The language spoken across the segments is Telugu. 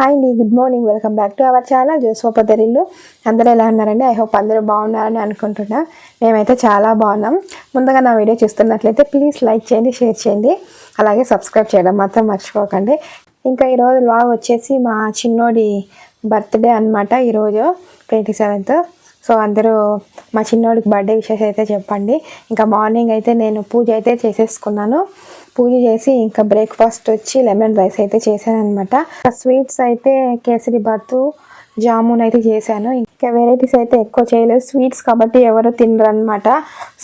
హాయ్ అండి good morning welcome back to our channel జోస్వపదరిల్లు అందరూ ఎలా ఉన్నారండి? ఐ హోప్ అందరూ బాగున్నారని అనుకుంటున్నా. మేమైతే చాలా బాగున్నాం. ముందుగా నా వీడియో చూస్తున్నట్లయితే ప్లీజ్ లైక్ చేయండి షేర్ చేయండి. అలాగే సబ్స్క్రైబ్ చేయడం మాత్రం మర్చిపోకండి. ఇంకా ఈరోజు లాగ్ వచ్చేసి మా చిన్నోడి బర్త్డే అనమాట ఈరోజు ట్వంటీ సెవెంత్ సో అందరూ మా చిన్నోడికి బర్త్డే విషెస్ అయితే చెప్పండి. ఇంకా మార్నింగ్ అయితే నేను పూజ అయితే చేసేసుకున్నాను. పూజ చేసి ఇంకా బ్రేక్ఫాస్ట్ వచ్చి లెమన్ రైస్ అయితే చేశాను అనమాట స్వీట్స్ అయితే కేసరి బాతు జామున్ అయితే చేశాను. ఇంకా వెరైటీస్ అయితే ఎక్కువ చేయలేదు. స్వీట్స్ కాబట్టి ఎవరు తినరు అనమాట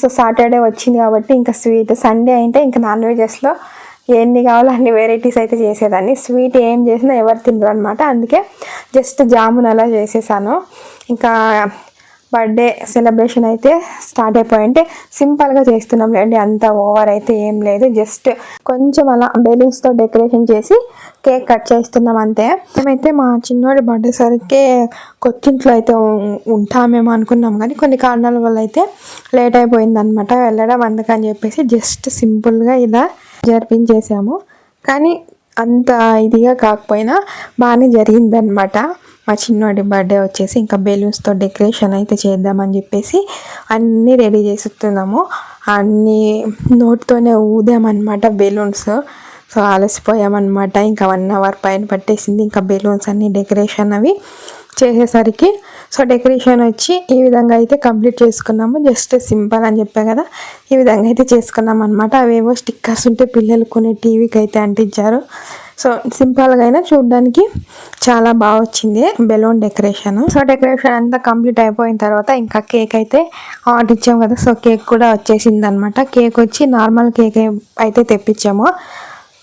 సో సాటర్డే వచ్చింది కాబట్టి ఇంకా స్వీట్ సండే అయితే ఇంకా నాన్ వెజెస్లో ఎన్ని కావాలో అన్ని వెరైటీస్ అయితే చేసేదాన్ని. స్వీట్ ఏం చేసినా ఎవరు తినరు అనమాట అందుకే జస్ట్ జామున్ అలా చేసేసాను. ఇంకా బర్త్డే సెలబ్రేషన్ అయితే స్టార్ట్ అయిపోయింటే సింపుల్గా చేస్తున్నాం లేండి అంత ఓవర్ అయితే ఏం లేదు. జస్ట్ కొంచెం అలా బెలూన్స్తో డెకరేషన్ చేసి కేక్ కట్ చేస్తున్నాం అంతే. మేమైతే మా చిన్నోడి బర్త్డే సరికే కొత్తింట్లో అయితే ఉంటామేమో అనుకున్నాం కానీ కొన్ని కారణాల వల్ల అయితే లేట్ అయిపోయింది అనమాట వెళ్ళడం. అందుకని చెప్పేసి జస్ట్ సింపుల్గా ఇలా జరిపించేసాము. కానీ అంత ఇదిగా కాకపోయినా బాగానే జరిగిందనమాట మా చిన్నోడి బర్త్డే వచ్చేసి ఇంకా బెలూన్స్తో డెకరేషన్ అయితే చేద్దామని చెప్పేసి అన్నీ రెడీ చేస్తున్నాము. అన్నీ నోట్తోనే ఊదామన్నమాట బెలూన్స్. సో ఆలసిపోయామన్నమాట ఇంకా వన్ అవర్ పైన పట్టేసింది ఇంకా బెలూన్స్ అన్ని డెకరేషన్ అవి చేసేసరికి. సో డెకరేషన్ వచ్చి ఈ విధంగా అయితే కంప్లీట్ చేసుకున్నాము. జస్ట్ సింపుల్ అని చెప్పా కదా. ఈ విధంగా అయితే చేసుకున్నాం అనమాట అవేవో స్టిక్కర్స్ ఉంటే పిల్లలు కొన్ని టీవీకి అయితే అంటించారు. సో సింపుల్గా అయినా చూడడానికి చాలా బాగా వచ్చింది బెలూన్ డెకరేషన్. సో డెకరేషన్ అంతా కంప్లీట్ అయిపోయిన తర్వాత ఇంకా కేక్ అయితే ఆర్డర్ ఇచ్చాము కదా సో కేక్ కూడా వచ్చేసింది అనమాట కేక్ వచ్చి నార్మల్ కేక్ అయితే తెప్పించాము.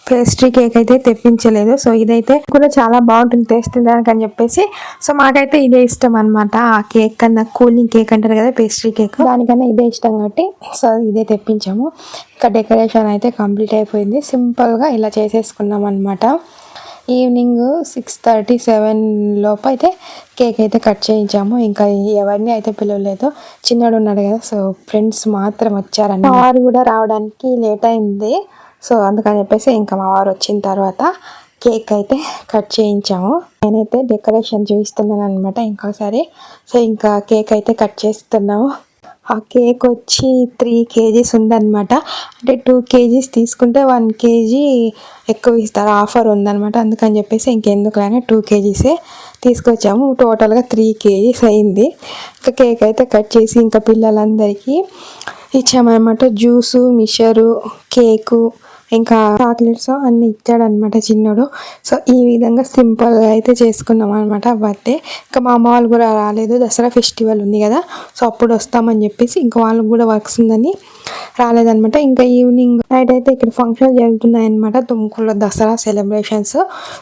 పేస్ట్రీ కేక్ అయితే తెప్పించలేదు. సో ఇదైతే కూడా చాలా బాగుంటుంది టేస్ట్ దానికని చెప్పేసి. సో మాకైతే ఇదే ఇష్టం అనమాట ఆ కేక్ కన్నా కూలింగ్ కేక్ అంటారు కదా పేస్ట్రీ కేక్. దానికన్నా ఇదే ఇష్టం కాబట్టి సో ఇదే తెప్పించాము. ఇంకా డెకరేషన్ అయితే కంప్లీట్ అయిపోయింది. సింపుల్గా ఇలా చేసేసుకున్నాం అనమాట ఈవినింగ్ సిక్స్ థర్టీ సెవెన్ లోపు అయితే కేక్ అయితే కట్ చేయించాము. ఇంకా ఎవరిని అయితే పిలవలేదు. చిన్నడు ఉన్నాడు కదా సో ఫ్రెండ్స్ మాత్రం వచ్చారని వారు కూడా రావడానికి లేట్ అయింది. సో అందుకని చెప్పేసి ఇంకా మా వారు వచ్చిన తర్వాత కేక్ అయితే కట్ చేయించాము. నేనైతే డెకరేషన్ చూపిస్తున్నాను అనమాట ఇంకోసారి. సో ఇంకా కేక్ అయితే కట్ చేస్తున్నాము. ఆ కేక్ వచ్చి త్రీ కేజీస్ ఉందన్నమాట. అంటే టూ కేజీస్ తీసుకుంటే వన్ కేజీ ఎక్కువ ఇస్తారు. ఆఫర్ ఉందన్నమాట. అందుకని చెప్పేసి ఇంకెందుకులైనా టూ కేజీసే తీసుకొచ్చాము. టోటల్గా త్రీ కేజీస్ అయింది. ఇంకా కేక్ అయితే కట్ చేసి ఇంకా పిల్లలందరికీ ఇచ్చామన్నమాట. జ్యూసు మిషరు కేకు ఇంకా చాక్లెట్స్ అన్ని ఇచ్చాడనమాట చిన్నడు. సో ఈ విధంగా సింపుల్గా అయితే చేసుకున్నాం అనమాట బర్త్డే. ఇంకా మా అమ్మ వాళ్ళు కూడా రాలేదు. దసరా ఫెస్టివల్ ఉంది కదా. సో అప్పుడు వస్తామని చెప్పేసి ఇంకా వాళ్ళకి కూడా వర్క్స్ ఉందని రాలేదనమాట ఇంకా ఈవినింగ్ నైట్ అయితే ఇక్కడ ఫంక్షన్ జరుగుతున్నాయి అనమాట తుమ్కూరులో దసరా సెలబ్రేషన్స్.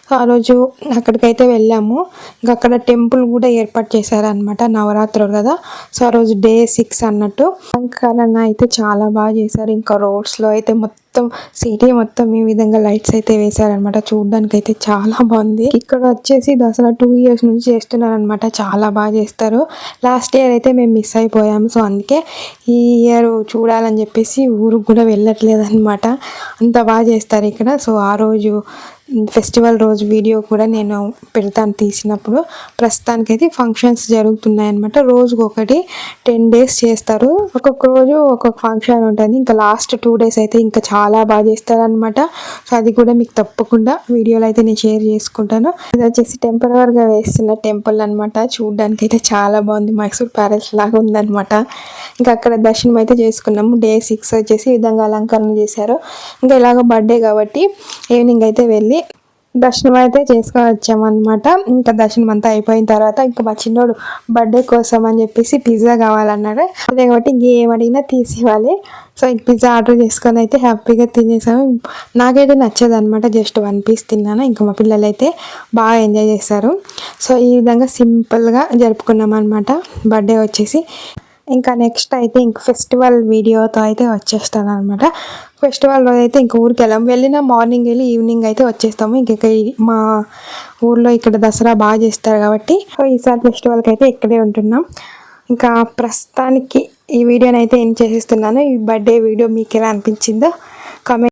సో ఆ రోజు అక్కడికైతే వెళ్ళాము. ఇంకా అక్కడ టెంపుల్ కూడా ఏర్పాటు చేశారనమాట నవరాత్రులు కదా. సో ఆ రోజు డే సిక్స్ అన్నట్టు. అలంకరణ అయితే చాలా బాగా చేశారు. ఇంకా రోడ్స్లో అయితే మొత్తం మొత్తం సిటీ మొత్తం ఈ విధంగా లైట్స్ అయితే వేశారనమాట చూడడానికి అయితే చాలా బాగుంది. ఇక్కడ వచ్చేసి దసరా టూ ఇయర్స్ నుంచి చేస్తున్నారనమాట చాలా బాగా చేస్తారు. లాస్ట్ ఇయర్ అయితే మేము మిస్ అయిపోయాము. సో అందుకే ఈ ఇయర్ చూడాలని చెప్పేసి ఊరికి కూడా వెళ్ళట్లేదు అనమాట అంత బాగా చేస్తారు ఇక్కడ. సో ఆ రోజు ఫెస్టివల్ రోజు వీడియో కూడా నేను పెడతాను తీసినప్పుడు. ప్రస్తుతానికైతే ఫంక్షన్స్ జరుగుతున్నాయి అనమాట రోజుకు ఒకటి టెన్ డేస్ చేస్తారు. ఒక్కొక్క రోజు ఒక్కొక్క ఫంక్షన్ ఉంటుంది. ఇంకా లాస్ట్ టూ డేస్ అయితే ఇంకా చాలా బాగా చేస్తారు అనమాట సో అది కూడా మీకు తప్పకుండా వీడియోలో అయితే నేను షేర్ చేసుకుంటాను. ఇది వచ్చేసి టెంపరీగా వేస్తున్న టెంపుల్ అనమాట చూడడానికి అయితే చాలా బాగుంది. మైసూర్ ప్యాలెస్ లాగా ఉందనమాట ఇంకా అక్కడ దర్శనం అయితే చేసుకున్నాము. డే సిక్స్ వచ్చేసి విధంగా అలంకరణ చేశారు. ఇంకా ఇలాగ బర్త్డే కాబట్టి ఈవినింగ్ అయితే వెళ్ళి దర్శనం అయితే చేసుకొని వచ్చామన్నమాట ఇంకా దర్శనం అంతా అయిపోయిన తర్వాత ఇంకా మా చిన్నోడు బర్త్డే కోసం అని చెప్పేసి పిజ్జా కావాలన్నాడు. అదే కాబట్టి ఇంకేం అడిగినా తీసి ఇవ్వాలి సో ఇంక పిజ్జా ఆర్డర్ చేసుకొని అయితే హ్యాపీగా తినేసాము. నాకైతే నచ్చదు అనమాట జస్ట్ వన్ పీస్ తిన్నాను. ఇంకా మా పిల్లలు అయితే బాగా ఎంజాయ్ చేస్తారు సో ఈ విధంగా సింపుల్గా జరుపుకున్నాం అనమాట బర్త్డే వచ్చేసి. ఇంకా నెక్స్ట్ అయితే ఇంక ఫెస్టివల్ వీడియోతో అయితే వచ్చేస్తాను అనమాట ఫెస్టివల్ రోజు అయితే ఇంక ఊరికి వెళ్ళాం. వెళ్ళిన మార్నింగ్ వెళ్ళి ఈవినింగ్ అయితే వచ్చేస్తాము. ఇంక మా ఊర్లో ఇక్కడ దసరా బాగా చేస్తారు కాబట్టి సో ఈసారి ఫెస్టివల్కి అయితే ఇక్కడే ఉంటున్నాం. ఇంకా ప్రస్తుతానికి ఈ వీడియోని అయితే ఏం చేసేస్తున్నాను. ఈ బర్త్డే వీడియో మీకు ఎలా అనిపించిందో కామెంట్